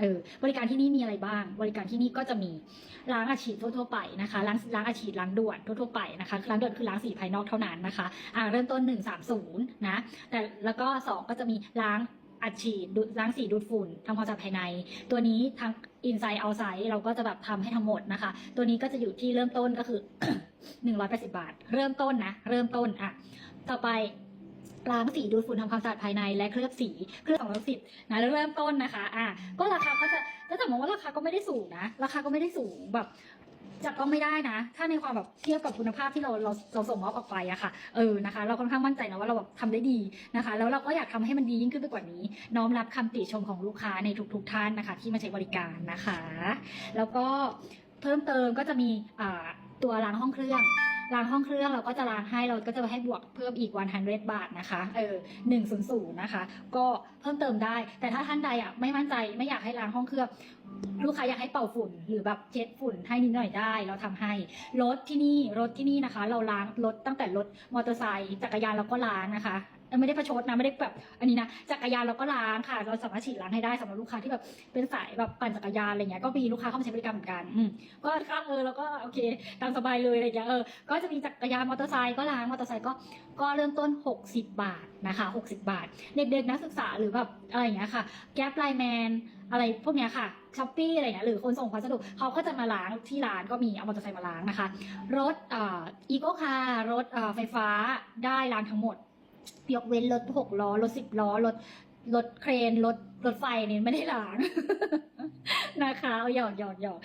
เออบริการที่นี่มีอะไรบ้าง บริการที่นี่ก็จะมีล้างอาชีพทั่วๆไปนะคะล้างล้างอาชีพล้างด่วนทั่วๆไปนะคะล้างด่วนคือล้างสีภายนอกเท่านั้นนะคะอ่าเริ่มต้น 130นะแต่แล้วก็สองก็จะมีล้างอัดฉีดดูดล้างสีดูดฝุ่นทำความสะอาดภายใน ตัวนี้ทั้ง inside outside เราก็จะแบบทำให้ทั้งหมดนะคะ ตัวนี้ก็จะอยู่ที่เริ่มต้นก็คือ 180 บาท เริ่มต้นนะ เริ่มต้นอะ ต่อไป ล้างสีดูดฝุ่นทำความสะอาดภายในและเคลือบสีเคลือบสองร้อยสิบนะแล้วเริ่มต้นนะคะ อะก็ราคาก็จะจะแต่มองว่าราคาก็ไม่ได้สูงนะ ราคาก็ไม่ได้สูงแบบจับต้องไม่ได้นะ ถ้าในความแบบเทียบกับคุณภาพที่เราเราเราส่งมอบออกไปอะค่ะ เออ นะคะ เราค่อนข้างมั่นใจนะว่าเราแบบทำได้ดีนะคะ แล้วเราก็อยากทำให้มันดียิ่งขึ้นไปกว่านี้ น้อมรับคำติชมของลูกค้าในทุกๆท่านนะคะ ที่มาใช้บริการนะคะ แล้วก็เพิ่มเติมก็จะมีตัวล้างห้องเครื่องล้างห้องเครื่องเราก็จะล้างให้เราก็จะให้บวกเพิ่มอีก 100 บาทนะคะเออ100นะคะ ก็เพิ่มเติมได้ แต่ถ้าท่านใดอะไม่มั่นใจไม่อยากให้ล้างห้องเครื่องลูกค้าอยากให้เป่าฝุ่นหรือแบบเช็ดฝุ่นให้นิดหน่อยได้เราทำให้รถที่นี่รถที่นี่นะคะ เราล้างรถตั้งแต่รถมอเตอร์ไซค์จักรยานเราก็ล้างนะคะไม่ได้ประชดนะไม่ได้แบบอันนี้นะจักรยานเราก็ล้างค่ะ เราสามารถฉีดล้างให้ได้สำหรับลูกค้าที่แบบเป็นสายแบบปั่นจักรยานอะไรเงี้ยก็มีลูกค้าเข้ามาใช้บริการเหมือนกันก็ก็เออแล้วก็โอเคตามสบายเลยอะไรเงี้ยเออก็็จะมีจักรยานมอเตอร์ไซค์ก็ล้างมอเตอร์ไซค์ก็ก็เริ่มต้น 60 บาทนะคะ60 บาท เด็กๆนักศึกษาหรือแบบอะไรอย่างเงี้ยค่ะ แก๊ปไลแมนอะไรพวกเนี้ยค่ะช้อปปี้อะไรเงี้ยหรือคนส่งพัสดุเขาก็จะมาล้างที่ร้านก็มีเอามอเตอร์ไซค์มาล้างนะคะ รถอีโก้คาร์รถไฟฟ้าได้ล้างทั้งหมด ยกเว้นรถหกล้อรถสิบล้อรถรถเครนรถรถไฟเนี่ยไม่ได้ล้างนะคะเอาหยอกหยอกหยอก